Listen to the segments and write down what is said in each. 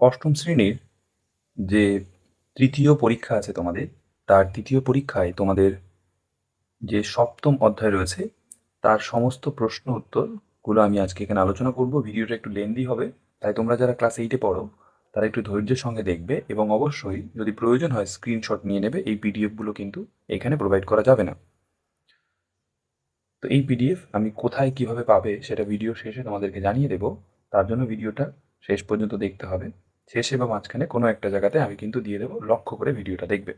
অষ্টম শ্রেণির যে তৃতীয় পরীক্ষা আছে তোমাদের, তার তৃতীয় পরীক্ষায় তোমাদের যে সপ্তম অধ্যায় রয়েছে, তার সমস্ত প্রশ্ন উত্তরগুলো আমি আজকে এখানে আলোচনা করব। ভিডিওটা একটু লেন্দি হবে, তাই তোমরা যারা ক্লাস এইটে পড়ো, তারা একটু ধৈর্যের সঙ্গে দেখবে এবং অবশ্যই যদি প্রয়োজন হয় স্ক্রিনশট নিয়ে নেবে, এই পিডিএফগুলো কিন্তু এখানে প্রোভাইড করা যাবে না। তো এই পিডিএফ আমি কোথায় কীভাবে পাবে সেটা ভিডিও শেষে তোমাদেরকে জানিয়ে দেবো, তার জন্য ভিডিওটা শেষ পর্যন্ত দেখতে হবে। শেষে বা মাঝখানে কোনো একটা জায়গাতে আমি কিন্তু দিয়ে দেবো, লক্ষ্য করে ভিডিওটা দেখবে।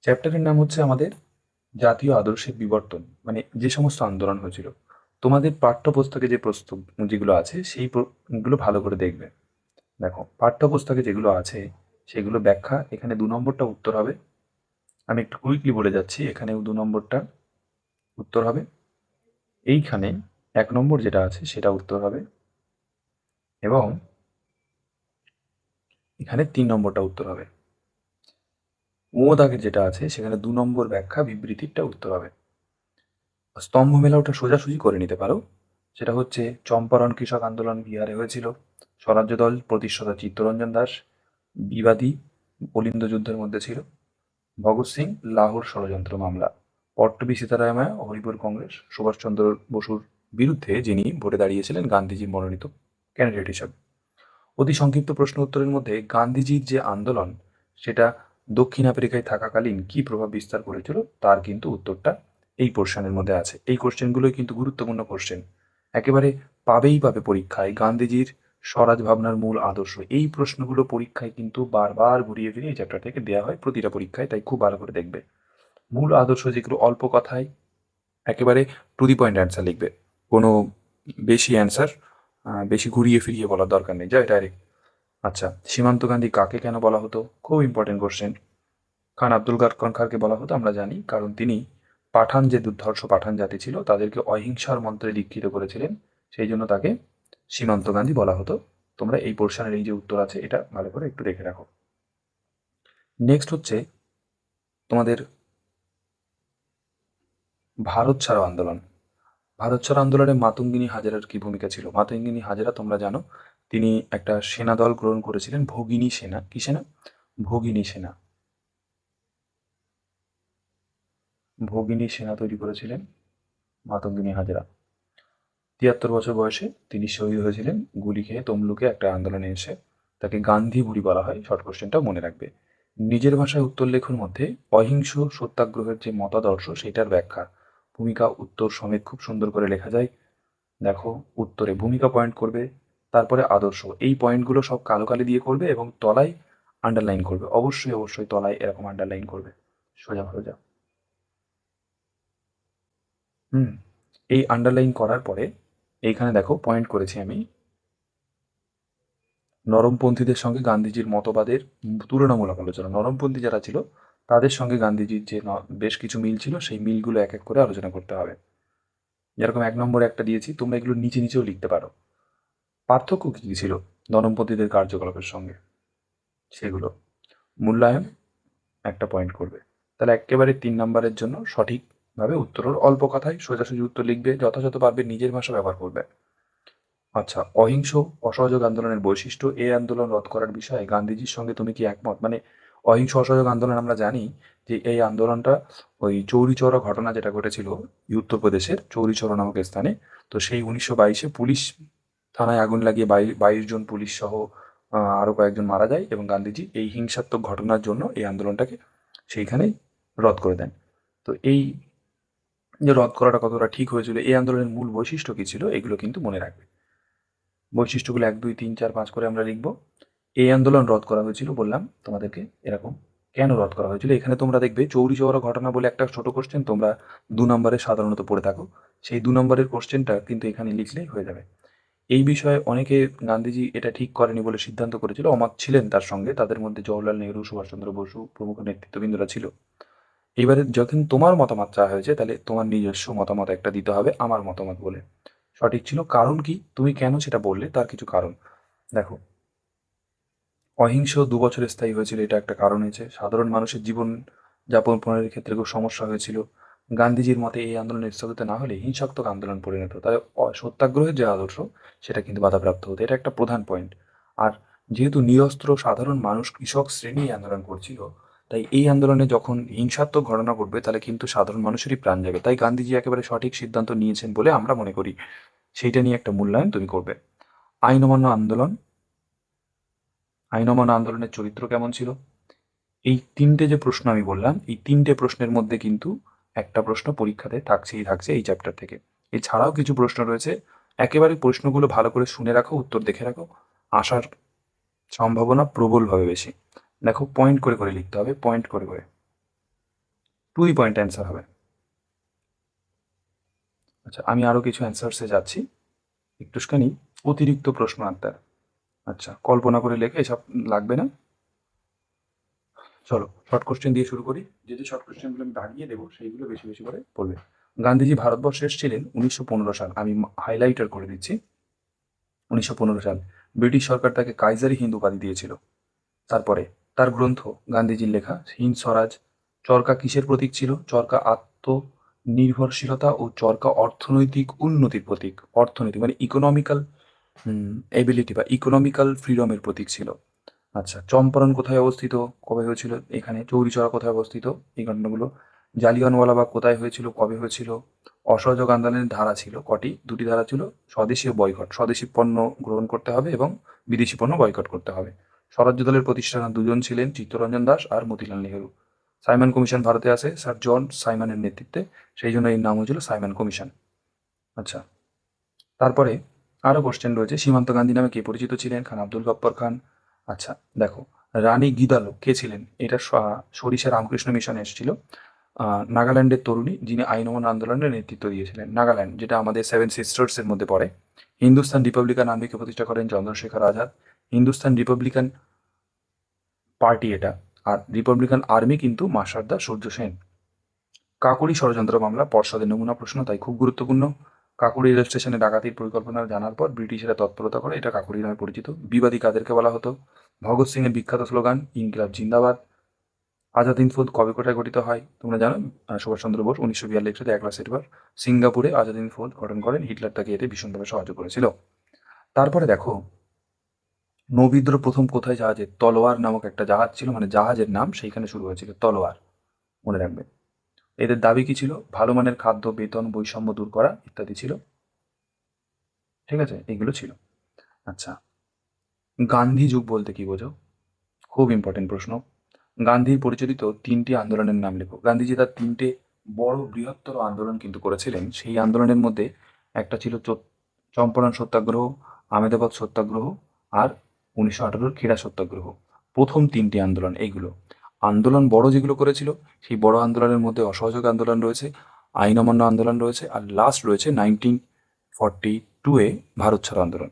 চ্যাপ্টারের নাম হচ্ছে আমাদের জাতীয় আদর্শের বিবর্তন মানে যে সমস্ত আন্দোলন হয়েছিল। তোমাদের পাঠ্যপুস্তকে যে প্রস্তুত যেগুলো আছে, সেই প্র- গুলো ভালো করে দেখবে। দেখো, পাঠ্যপুস্তকে যেগুলো আছে, সেগুলো ব্যাখ্যা, এখানে দু নম্বরটা উত্তর হবে। আমি একটু কুইকলি বলে যাচ্ছি, এখানেও দু নম্বরটা উত্তর হবে। এইখানে এক নম্বর যেটা আছে, সেটা উত্তর হবে। এবং এখানে তিন নম্বরটা উত্তর হবে। ও দাগের যেটা আছে, সেখানে দু নম্বর ব্যাখ্যা বিবৃতিটা উত্তর হবে। স্তম্ভ মেলা ওটা সোজাসুজি করে নিতে পারো। সেটা হচ্ছে, চম্পারণ কৃষক আন্দোলন বিহারে হয়েছিল। স্বরাজ্য দল প্রতিষ্ঠাতা চিত্তরঞ্জন দাস, বিবাদী অলিন্দ যুদ্ধের মধ্যে ছিল। ভগৎ সিং, লাহোর ষড়যন্ত্র মামলা। পট্টবি সীতারামায়া, হরিপুর কংগ্রেস, সুভাষচন্দ্র বসুর বিরুদ্ধে যিনি ভোটে দাঁড়িয়েছিলেন গান্ধীজি মনোনীত। ক্যান্ডিডেট হিসাবে। অতি সংক্ষিপ্ত প্রশ্ন উত্তরের মধ্যে, গান্ধীজির যে আন্দোলন, সেটা দক্ষিণ আফ্রিকায় থাকাকালীন কি প্রভাব বিস্তার করেছিল, তার কিন্তু উত্তরটা এই পোর্শনের মধ্যে আছে। এই কোশ্চেনগুলোই কিন্তু গুরুত্বপূর্ণ কোশ্চেন একেবারে পাবেই পাবে পরীক্ষায় গান্ধীজির স্বরাজ ভাবনার মূল আদর্শ। এই প্রশ্নগুলো পরীক্ষায় কিন্তু বারবার ঘুরিয়ে ফিরিয়ে এই চ্যাপ্টার থেকে দেওয়া হয়, প্রতিটা পরীক্ষায়, তাই খুব ভালো করে দেখবে। মূল আদর্শ যেগুলো অল্প কথায়, একেবারে টু দি পয়েন্ট অ্যান্সার লিখবে। কোনো বেশি অ্যান্সার বেশি ঘুরিয়ে ফিরিয়ে বলার দরকার নেই। যাই ডাইরেক্ট আচ্ছা সীমান্ত গান্ধী কাকে কেন বলা হতো? খুব ইম্পর্টেন্ট কোশ্চেন খান আব্দুল খানকে বলা হতো, আমরা জানি, কারণ তিনি পাঠান যে দুর্ধর্ষ পাঠান জাতি ছিল, তাদেরকে অহিংসার মন্ত্রে দীক্ষিত করেছিলেন, সেই জন্য তাকে সীমান্ত গান্ধী বলা হতো। তোমরা এই পোর্শনের এই যে উত্তর আছে, এটা ভালো করে একটু দেখে রাখো। নেক্সট হচ্ছে, তোমাদের ভারত ছাড়ো আন্দোলন। ভারত ছাড়ো আন্দোলনে মাতঙ্গিনী হাজেরার কি ভূমিকা ছিল? মাতঙ্গিনী হাজেরা, তোমরা জানো, তিনি একটা সেনা দল গ্রহণ করেছিলেন, ভগিনী সেনা। কি সেনা? ভগিনী সেনা। ভগিনী সেনা তৈরি করেছিলেন মাতঙ্গিনী হাজেরা। তিয়াত্তর বছর বয়সে তিনি শহীদ হয়েছিলেন। গুলি খেয়ে তমলুকে একটা আন্দোলনে এসে তাকে গান্ধী বুড়ি বলা হয়, শর্ট কোশ্চেনটা মনে রাখবে। নিজের ভাষায় উত্তর লেখুর মধ্যে অহিংস সত্যাগ্রহের যে মতাদর্শ, সেটার ব্যাখ্যা। ভূমিকা উত্তর সমেত খুব সুন্দর করে লেখা যায়। দেখো, উত্তরে ভূমিকা পয়েন্ট করবে, তারপরে আদর্শ। এই পয়েন্টগুলো সব কালো কালি দিয়ে করবে এবং তলায় আন্ডারলাইন করবে। অবশ্যই অবশ্যই তলায় এরকম আন্ডারলাইন করবে। সোজা সোজা হুম, এই আন্ডারলাইন করার পরে এইখানে দেখো পয়েন্ট করেছি আমি। নরমপন্থীদের সঙ্গে গান্ধীজির মতবাদের তুলনামূলক আলোচনা। নরমপন্থী যারা ছিল তাদের সঙ্গে গান্ধীজির যে বেশ কিছু মিল ছিল, সেই মিলগুলো এক এক করে আলোচনা করতে হবে। যেরকম এক নম্বরে একটা দিয়েছি, তোমরা এগুলো নিচে নিচেও লিখতে পারো। পার্থক্য কী কী ছিল নরমপন্থীদের কার্যকলাপের সঙ্গে? সেগুলো। মূল্যায়ন একটা পয়েন্ট করবে। তাহলে একেবারে তিন নম্বরের জন্য সঠিকভাবে উত্তরের অল্প কথায় সোজাসুজি উত্তর লিখবে, যথাযথ পারবে, নিজের ভাষা ব্যবহার করবে। আচ্ছা অহিংস, অসহযোগ আন্দোলনের বৈশিষ্ট্য, এই আন্দোলন রদ করার বিষয়ে গান্ধীজির সঙ্গে তুমি কি একমত? মানে অহিংস অসহযোগ আন্দোলন আমরা জানি যে এই আন্দোলনটা ওই চৌরি চৌরা ঘটনা যেটা ঘটেছিল উত্তরপ্রদেশের চৌরি চৌরা নামক স্থানে। তো সেই উনিশশো বাইশে পুলিশ থানায় আগুন লাগিয়ে বাই- বাইশ জন পুলিশ সহ আরও কয়েকজন মারা যায় এবং গান্ধীজি এই হিংসাত্মক ঘটনার জন্য এই আন্দোলনটাকে সেইখানেই রদ করে দেন। তো এই যে রদ করাটা কতটা ঠিক হয়েছিল, এই আন্দোলনের মূল বৈশিষ্ট্য কী ছিল, এগুলো কিন্তু মনে রাখবে। বৈশিষ্ট্যগুলো এক, দুই, তিন, চার, পাঁচ করে আমরা লিখব। এই আন্দোলন রদ করা হয়েছিল বললাম তোমাদেরকে, এরকম। কেন রদ করা হয়েছিল? এখানে তোমরা দেখবে চৌরি চৌরা ঘটনা বলে একটা ছোট কোশ্চেন তোমরা দু নম্বরে সাধারণত পড়ে থাকো। সেই দু নম্বরের কোশ্চেনটা কিন্তু এখানে লিখলেই হয়ে যাবে। এই বিষয়ে অনেকে গান্ধীজি এটা ঠিক করেনি বলে সিদ্ধান্ত করেছিল, অমত ছিলেন তার সঙ্গে, তাদের মধ্যে জওহরলাল নেহরু, সুভাষচন্দ্র বসু প্রমুখ নেতৃত্ববৃন্দরা ছিল। এবারে যখন তোমার মতামত চাওয়া হয়েছে, তাহলে তোমার নিজস্ব মতামত একটা দিতে হবে, আমার মতামত বলে। সঠিক ছিল কারণ কি? তুমি কেন সেটা বললে? তার কিছু কারণ। দেখো অহিংস দু বছর স্থায়ী হয়েছিল, এটা একটা কারণ হয়েছে। সাধারণ মানুষের জীবন যাপন প্রণালীর ক্ষেত্রে খুব সমস্যা হয়েছিল। গান্ধীজির মতে এই আন্দোলনের স্থগিত না হলে হিংসাত্মক আন্দোলন পরিণত অ- সত্যাগ্রহের যে আদর্শ, সেটা কিন্তু বাধাপ্রাপ্ত হতো। এটা একটা প্রধান পয়েন্ট আর যেহেতু নিরস্ত্র সাধারণ মানুষ কৃষক শ্রেণি আন্দোলন করছিল, তাই এই আন্দোলনে যখন হিংসাত্মক ঘটনা ঘটবে, তাহলে কিন্তু সাধারণ মানুষেরই প্রাণ যাবে। তাই গান্ধীজি একেবারে সঠিক সিদ্ধান্ত নিয়েছেন বলে আমরা মনে করি। সেইটা নিয়ে একটা মূল্যায়ন তুমি করবে। আইন অমান্য আন্দোলন আইন অমান্য আন্দোলনের চরিত্র কেমন ছিল? এই তিনটে যে প্রশ্ন আমি বললাম, এই তিনটে প্রশ্নের মধ্যে কিন্তু একটা প্রশ্ন পরীক্ষাতে থাকছেই থাকছে এই চ্যাপ্টার থেকে। এছাড়াও কিছু প্রশ্ন রয়েছে, একেবারে প্রশ্নগুলো ভালো করে শুনে রাখো, উত্তর দেখে রাখো। আসার সম্ভাবনা প্রবলভাবে বেশি। দেখো পয়েন্ট করে করে লিখতে হবে পয়েন্ট করে করে। টুই পয়েন্ট অ্যান্সার হবে। আচ্ছা আমি আরও কিছু অ্যান্সার্সে যাচ্ছি। একটুখানি অতিরিক্ত প্রশ্ন আনতে আচ্ছা কল্পনা করে লেখে এসব লাগবে না? চলো শর্ট কোশ্চেন দিয়ে শুরু করি। যে যে শর্ট কোশ্চেনগুলো আমি দাগিয়ে দেবো, সেইগুলো বেশি বেশি করে পড়বে গান্ধীজি ভারতবর্ষে এসেছিলেন উনিশশো পনেরো সাল। আমি হাইলাইটার করে দিচ্ছি। উনিশশো পনেরো সাল। ব্রিটিশ সরকার তাকে কাইজারি হিন্দু উপাধি দিয়েছিল। তারপরে তার গ্রন্থ, গান্ধীজির লেখা, হিন্দ স্বরাজ চরকা কিসের প্রতীক ছিল? চরকা আত্মনির্ভরশীলতা ও চরকা অর্থনৈতিক উন্নতির প্রতীক। অর্থনৈতিক মানে ইকোনমিক্যাল এবিলিটি বা ইকোনমিক্যাল ফ্রিডমের প্রতীক ছিল। আচ্ছা চম্পারণ কোথায় অবস্থিত? কবে হয়েছিল? এখানে চৌরিচড়া কোথায় অবস্থিত? এই ঘটনাগুলো জালিয়ানওয়ালাবাগ কোথায় হয়েছিল? কবে হয়েছিল? অসহযোগ আন্দোলনের ধারা ছিল কটি? দুটি ধারা ছিল স্বদেশী ও বয়কট। স্বদেশী পণ্য গ্রহণ করতে হবে এবং বিদেশি পণ্য বয়কট করতে হবে। স্বরাজ্য দলের প্রতিষ্ঠাতা দুজন ছিলেন চিত্তরঞ্জন দাস আর মতিলাল নেহেরু। সাইমন কমিশন ভারতে আসে স্যার জন সাইমনের নেতৃত্বে। সেই জন্য এর নাম হয়েছিল সাইমন কমিশন। আচ্ছা তারপরে আরও কোশ্চেন রয়েছে। সীমান্ত গান্ধী নামে কে পরিচিত ছিলেন? খান আব্দুল গপ্পর খান। আচ্ছা দেখো, রানী গিদালো কে ছিলেন? এটা সরিষা রামকৃষ্ণ মিশনে এসেছিল। নাগাল্যান্ডের তরুণী যিনি আইন অমান্য আন্দোলনের নেতৃত্ব দিয়েছিলেন। নাগাল্যান্ড, যেটা আমাদের সেভেন সিস্টার্সের মধ্যে পড়ে। হিন্দুস্তান রিপাবলিকান আর্মিকে প্রতিষ্ঠা করেন? চন্দ্রশেখর আজাদ। হিন্দুস্তান রিপাবলিকান পার্টি এটা। আর রিপাবলিকান আর্মি কিন্তু মাসারদা সূর্য সেন। কাকুরি ষড়যন্ত্র মামলা, পর্ষদের নমুনা প্রশ্ন, তাই খুব গুরুত্বপূর্ণ। কাকুরি রেল স্টেশনে ডাকাতির পরিকল্পনা জানার পর ব্রিটিশরা তৎপরতা করে এটা কাকুরি নামে পরিচিত। বিবাদী কাদেরকে বলা হতো? ভগৎ সিং এর বিখ্যাত স্লোগান ইনকিলাব জিন্দাবাদ। আজাদ হিন্দ ফৌজ কবে কোটায় গঠিত হয়? তোমরা জানো আহ, সুভাষচন্দ্র বোস উনিশশো বিয়াল্লিশ সালে একলা সেপ্টেম্বর সিঙ্গাপুরে আজাদ হিন্দ ফৌজ গঠন করেন। হিটলার তাকে এতে ভীষণভাবে সাহায্য করেছিল। তারপরে দেখো নৌবিদ্রোহ প্রথম কোথায় জাহাজে তলোয়ার নামক একটা জাহাজ ছিল মানে জাহাজের নাম সেইখানে শুরু হয়েছিল তলোয়ার। মনে রাখবে। এদের দাবি কি ছিল? ভালো মানের খাদ্য, বেতন, বৈষম্য দূর করা ইত্যাদি ছিল। ঠিক আছে? এগুলো ছিল। আচ্ছা। গান্ধী যুগ বলতে কি বোঝো? খুব ইম্পর্টেন্ট প্রশ্ন। গান্ধীর পরিচালিত তিনটি আন্দোলনের নাম লেখো। গান্ধীজি তার তিনটে বড় বৃহত্তর আন্দোলন কিন্তু করেছিলেন, সেই আন্দোলনের মধ্যে একটা ছিল চম্পারণ সত্যাগ্রহ, আহমেদাবাদ সত্যাগ্রহ আর উনিশশো আঠারোর খেড়া সত্যাগ্রহ। প্রথম তিনটি আন্দোলন এইগুলো আন্দোলন বড় যেগুলো করেছিল, সেই বড় আন্দোলনের মধ্যে অসহযোগ আন্দোলন রয়েছে, আইন অমান্য আন্দোলন রয়েছে, আর লাস্ট রয়েছে নাইনটিন ফর্টি টুয়ে ভারত ছাড়ো আন্দোলন।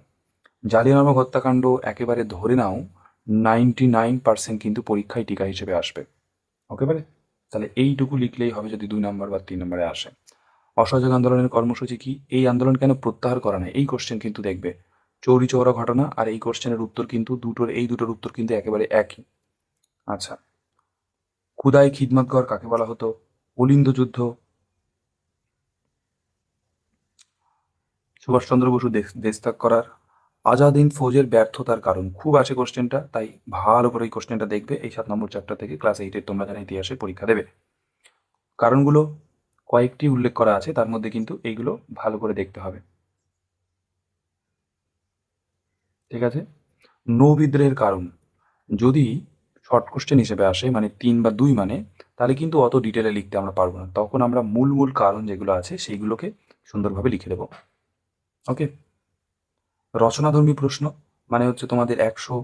জালিয়ানওয়ালাবাগ হত্যাকাণ্ড একেবারে ধরে নাও নাইনটি নাইন পার্সেন্ট কিন্তু পরীক্ষায় টিকা হিসেবে আসবে। ওকে পারে তাহলে এইটুকু লিখলেই হবে যদি দুই নম্বর বা তিন নম্বরে আসে। অসহযোগ আন্দোলনের কর্মসূচি কি? এই আন্দোলন কেন প্রত্যাহার করা নাই? এই কোশ্চেন কিন্তু দেখবে। চৌরি চৌরা ঘটনা, আর এই কোশ্চেনের উত্তর কিন্তু দুটোর, এই দুটোর উত্তর কিন্তু একেবারে একই। আচ্ছা। খুদাই খিদমতগর কাকে বলা হতো? অলিন্দ যুদ্ধ। সুভাষচন্দ্র বসু দেশ- দেশ ত্যাগ করার। আজাদ হিন্দ ফৌজের ব্যর্থতার কারণ। খুব আছে কোশ্চেনটা তাই ভালো করে এই কোশ্চেনটা দেখবে। এই সাত নম্বর চ্যাপ্টার থেকে ক্লাস এইটের তোমরা যারা ইতিহাসে পরীক্ষা দেবে। কারণগুলো কয়েকটি উল্লেখ করা আছে, তার মধ্যে কিন্তু এইগুলো ভালো করে দেখতে হবে। ঠিক আছে? নৌ বিদ্রোহের কারণ। যদি শর্ট কোশ্চেন হিসেবে আসে মানে তিন বা দুই মানে তাহলে কিন্তু অত ডিটেলে লিখতে আমরা পারব না। তখন আমরা মূল মূল কারণ যেগুলো আছে, সেইগুলোকে সুন্দরভাবে লিখে দেবো। ওকে রচনাধর্মী প্রশ্ন মানে হচ্ছে তোমাদের একশো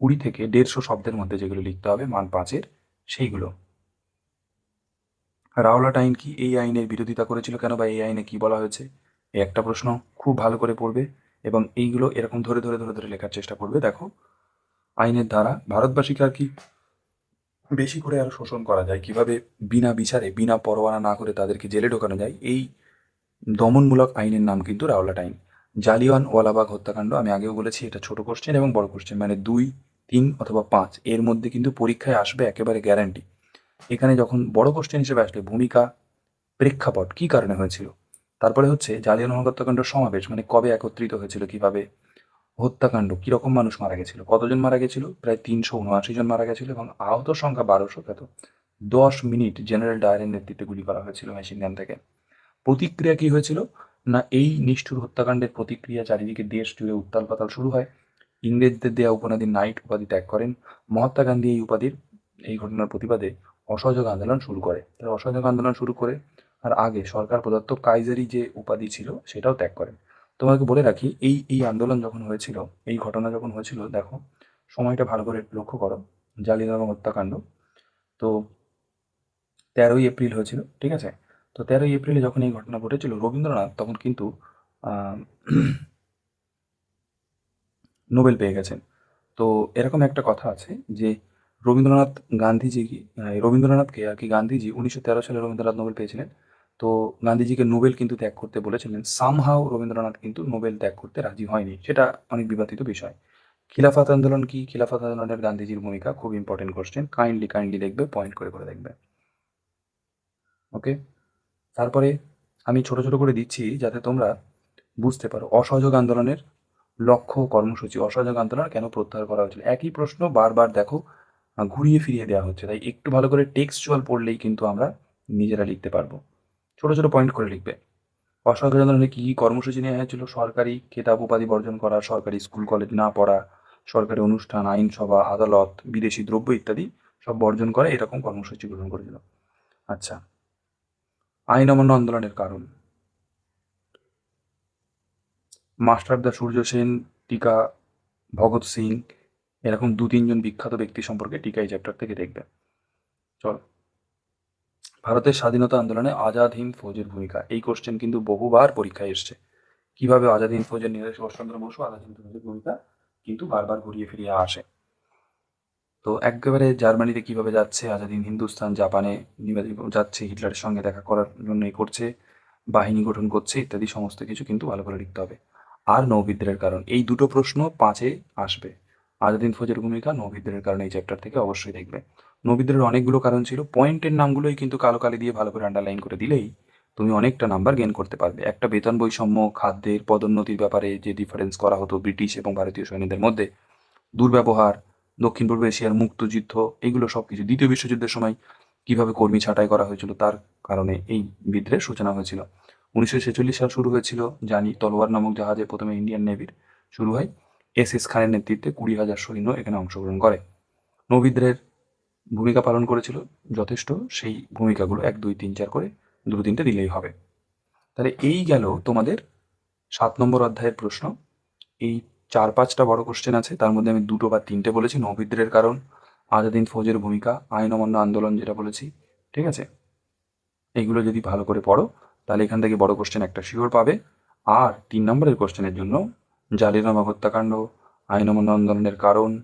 কুড়ি থেকে দেড়শো শব্দের মধ্যে যেগুলো লিখতে হবে, মান পাঁচের, সেইগুলো। রাওলাট আইন কি এই আইনের বিরোধিতা করেছিল কেন বা এই আইনে কি বলা হয়েছে? এই একটা প্রশ্ন খুব ভালো করে পড়বে এবং এইগুলো এরকম ধরে ধরে ধরে ধরে লেখার চেষ্টা করবে। দেখো আইনের দ্বারা ভারতবাসীকে আর কি বেশি করে আরও শোষণ করা যায়। কীভাবে বিনা বিচারে, বিনা পরোয়ানা না করে তাদেরকে জেলে ঢোকানো যায়, এই দমনমূলক আইনের নাম কিন্তু রাওলাট আইন। জালিয়ান ওয়ালাবাগ হত্যাকাণ্ড, আমি আগেও বলেছি, এটা ছোট কোশ্চেন এবং বড় কোশ্চেন মানে দুই, তিন অথবা পাঁচ। এর মধ্যে কিন্তু পরীক্ষায় আসবে একেবারে গ্যারান্টি এখানে যখন বড় কোশ্চেন হিসেবে আসলে ভূমিকা, প্রেক্ষাপট কী কারণে হয়েছিল? তারপরে হচ্ছে জালিয়ানওয়ালা হত্যাকাণ্ড সমাবেশ মানে কবে একত্রিত হয়েছিল, কীভাবে হত্যাকাণ্ড, কীরকম মানুষ মারা গেছিল? কতজন মারা গেছিল? প্রায় তিনশো উনআশি জন মারা গেছিল এবং আহত সংখ্যা বারোশো কত দশ মিনিট জেনারেল ডায়ারের নেতৃত্বে গুলি করা হয়েছিল মেশিন গান থেকে। প্রতিক্রিয়া কি হয়েছিল? না, এই নিষ্ঠুর হত্যাকাণ্ডের প্রতিক্রিয়া চারিদিকে দেশ জুড়ে উত্তাল পাতাল শুরু হয়। ইংরেজদের দেয়া উপনাদি নাইট উপাধি ত্যাগ করেন। মহাত্মা গান্ধী এই উপাধির, এই ঘটনার প্রতিবাদে অসহযোগ আন্দোলন শুরু করে। তারা অসহযোগ আন্দোলন শুরু করে, আর আগে সরকার প্রদত্ত কাইজারি যে উপাধি ছিল, সেটাও ত্যাগ করেন। তোমাকে বলে রাখি, এই এই আন্দোলন যখন হয়েছিল, এই ঘটনা যখন হয়েছিল, দেখো, সময়টা ভালো করে লক্ষ্য করো। জালিয়ানওয়ালা হত্যাকাণ্ড। তো তেরোই এপ্রিল হয়েছিল, ঠিক আছে? তো তেরোই এপ্রিলে যখন এই ঘটনা ঘটেছিল, রবীন্দ্রনাথ তখন কিন্তু নোবেল পেয়ে গেছেন। তো এরকম একটা কথা আছে যে, রবীন্দ্রনাথ গান্ধীজি রবীন্দ্রনাথকে আর কি গান্ধীজি উনিশশো তেরো সালে রবীন্দ্রনাথ নোবেল পেয়েছিলেন। তো গান্ধীজিকে নোবেল কিন্তু ত্যাগ করতে বলেছিলেন। সামহাও রবীন্দ্রনাথ কিন্তু নোবেল ত্যাগ করতে রাজি হয়নি। সেটা অনেক বিবাদিত বিষয়। খিলাফত আন্দোলন কি? খিলাফত আন্দোলনের গান্ধীজির ভূমিকা খুব ইম্পর্টেন্ট কোশ্চেন কাইন্ডলি কাইন্ডলি দেখবে পয়েন্ট করে করে দেখবে। ওকে তারপরে আমি ছোট ছোট করে দিচ্ছি যাতে তোমরা বুঝতে পারো। অসহযোগ আন্দোলনের লক্ষ্য কর্মসূচি। অসহযোগ আন্দোলন কেন প্রত্যাহার করা হয়েছিল? একই প্রশ্ন বারবার দেখো ঘুরিয়ে ফিরিয়ে দেওয়া হচ্ছে। তাই একটু ভালো করে টেক্সচুয়াল পড়লেই কিন্তু আমরা নিজেরা লিখতে পারব। ছোট ছোট পয়েন্ট করে লিখবে। অসহযোগ আন্দোলনে কী কী কর্মসূচি নেওয়া হয়েছিল? সরকারি খেতাব উপাধি বর্জন করা, সরকারি স্কুল কলেজ না পড়া, সরকারি অনুষ্ঠান, আইনসভা, আদালত, বিদেশি দ্রব্য ইত্যাদি সব বর্জন করে এরকম কর্মসূচি গ্রহণ করেছিল। আচ্ছা আইন অমান্য আন্দোলনের কারণ। মাস্টারদা সূর্য সেন, টিকা, ভগৎ সিং, এরকম দু তিনজন বিখ্যাত ব্যক্তি সম্পর্কে টিকা এই চ্যাপ্টার থেকে দেখবে। চল। ভারতের স্বাধীনতা আন্দোলনে আজাদ হিন্দ ফৌজের ভূমিকা। এই কোশ্চেন কিন্তু বহুবার পরীক্ষায় এসছে। কীভাবে আজাদ হিন্দ ফৌজের নেতা সুভাষচন্দ্র বসু আজাদ হিন্দ ফৌজের ভূমিকা কিন্তু বারবার ঘুরিয়ে ফিরিয়ে আসে। তো একেবারে জার্মানিতে কীভাবে যাচ্ছে, আজাদ হিন্দ হিন্দুস্তান, জাপানে যাচ্ছে, হিটলারের সঙ্গে দেখা করার জন্য করছে, বাহিনী গঠন করছে, ইত্যাদি সমস্ত কিছু কিন্তু ভালো করে লিখতে হবে। আর নৌবিদ্রোহের কারণ, এই দুটো প্রশ্ন পাঁচে আসবে। আজাদিন ফৌজের ভূমিকা নৌবিদ্রোহের কারণ এই চ্যাপ্টার থেকে অবশ্যই দেখবে। নৌবিদ্রোহের অনেকগুলো কারণ ছিল। পয়েন্টের নামগুলোই কিন্তু কালো কালি দিয়ে ভালো করে আন্ডারলাইন করে দিলেই তুমি অনেকটা নাম্বার গেন করতে পারবে। একটা বেতন বৈষম্য, খাদ্যের পদোন্নতির ব্যাপারে যে ডিফারেন্স করা হতো ব্রিটিশ এবং ভারতীয় সৈন্যদের মধ্যে, দুর্ব্যবহার, দক্ষিণ পূর্ব এশিয়ার মুক্তযুদ্ধ, এগুলো সব কিছু দ্বিতীয় বিশ্বযুদ্ধের সময় কীভাবে কর্মী ছাঁটাই করা হয়েছিল তার কারণে এই বিদ্রোহের সূচনা হয়েছিল। উনিশশো ছেচল্লিশ সাল শুরু হয়েছিল জানি তলোয়ার নামক জাহাজে প্রথমে ইন্ডিয়ান নেভির শুরু হয়। এস এস খানের নেতৃত্বে কুড়ি হাজার সৈন্য এখানে অংশগ্রহণ করে। নৌবিদ্রোহের ভূমিকা পালন করেছিল যথেষ্ট, সেই ভূমিকাগুলো এক, দুই, তিন, চার করে দুটো তিনটে দিলেই হবে। তাহলে এই গেল তোমাদের সাত নম্বর অধ্যায়ের প্রশ্ন। এই চার, পাঁচটা বড় কোশ্চেন আছে, তার মধ্যে আমি দুটো বা তিনটে বলেছি নৌবিদ্রোহের কারণ, আজাদিন ফৌজের ভূমিকা আইন অমান্য আন্দোলন যেটা বলেছি, ঠিক আছে? এইগুলো যদি ভালো করে পড়ো, তাহলে এখান থেকে বড় কোশ্চেন একটা শিওর পাবে। আর তিন নম্বরের কোশ্চেনের জন্য, জালিয়ানওয়ালা হত্যাকাণ্ড আইন অমান্য আন্দোলনের কারণ,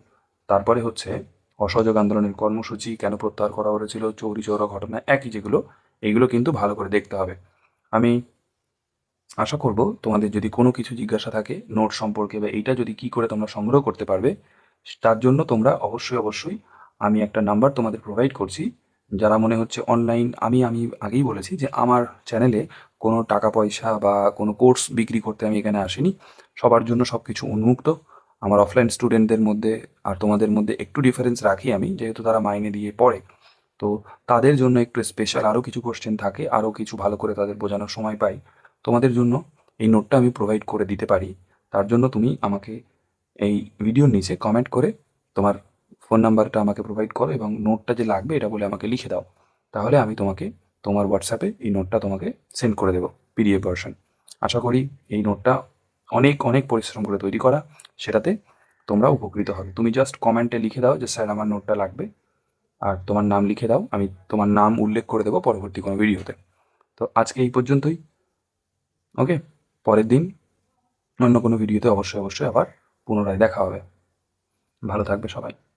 তারপরে হচ্ছে অসহযোগ আন্দোলনের কর্মসূচি কেন প্রত্যাহার করা হয়েছিল, চৌরি চৌরা ঘটনা একই যেগুলো, এইগুলো কিন্তু ভালো করে দেখতে হবে। আমি আশা করব তোমাদের যদি কোনো কিছু জিজ্ঞাসা থাকে, নোট সম্পর্কে বা এইটা যদি কি করে তোমরা সংগ্রহ করতে পারবে, তার জন্য তোমরা অবশ্যই অবশ্যই আমি একটা নাম্বার তোমাদের প্রোভাইড করছি। যারা মনে হচ্ছে অনলাইন আমি আমি আগেই বলেছি যে আমার চ্যানেলে কোনো টাকা পয়সা বা কোনো কোর্স বিক্রি করতে আমি এখানে আসিনি। সবার জন্য সব কিছু উন্মুক্ত। আমার অফলাইন স্টুডেন্টদের মধ্যে আর তোমাদের মধ্যে একটু ডিফারেন্স রাখি আমি, যেহেতু তারা মাইনে দিয়ে পড়ে। তো তাদের জন্য একটু স্পেশাল আরও কিছু কোশ্চেন থাকে আরও কিছু ভালো করে তাদের বোঝানোর সময় পাই। তোমাদের জন্য এই নোটটা আমি প্রোভাইড করে দিতে পারি। তার জন্য তুমি আমাকে এই ভিডিওর নিচে কমেন্ট করে তোমার ফোন নাম্বারটা আমাকে প্রোভাইড করো এবং নোটটা যে লাগবে এটা বলে আমাকে লিখে দাও। তাহলে আমি তোমাকে তোমার হোয়াটসঅ্যাপে এই নোটটা তোমাকে সেন্ড করে দেবো পিডিএফ ভার্সন আশা করি এই নোটটা অনেক অনেক পরিশ্রম করে তৈরি করা। সেটাতে তোমরা উপকৃত হবে। তুমি জাস্ট কমেন্টে লিখে দাও যে, স্যার, আমার নোটটা লাগবে। আর তোমার নাম লিখে দাও। আমি তোমার নাম উল্লেখ করে দেবো পরবর্তী কোনো ভিডিওতে তো আজকে এই পর্যন্তই। ওকে পরের দিন অন্য কোনো ভিডিওতে অবশ্যই অবশ্যই আবার পুনরায় দেখা হবে। ভালো থাকবে সবাই।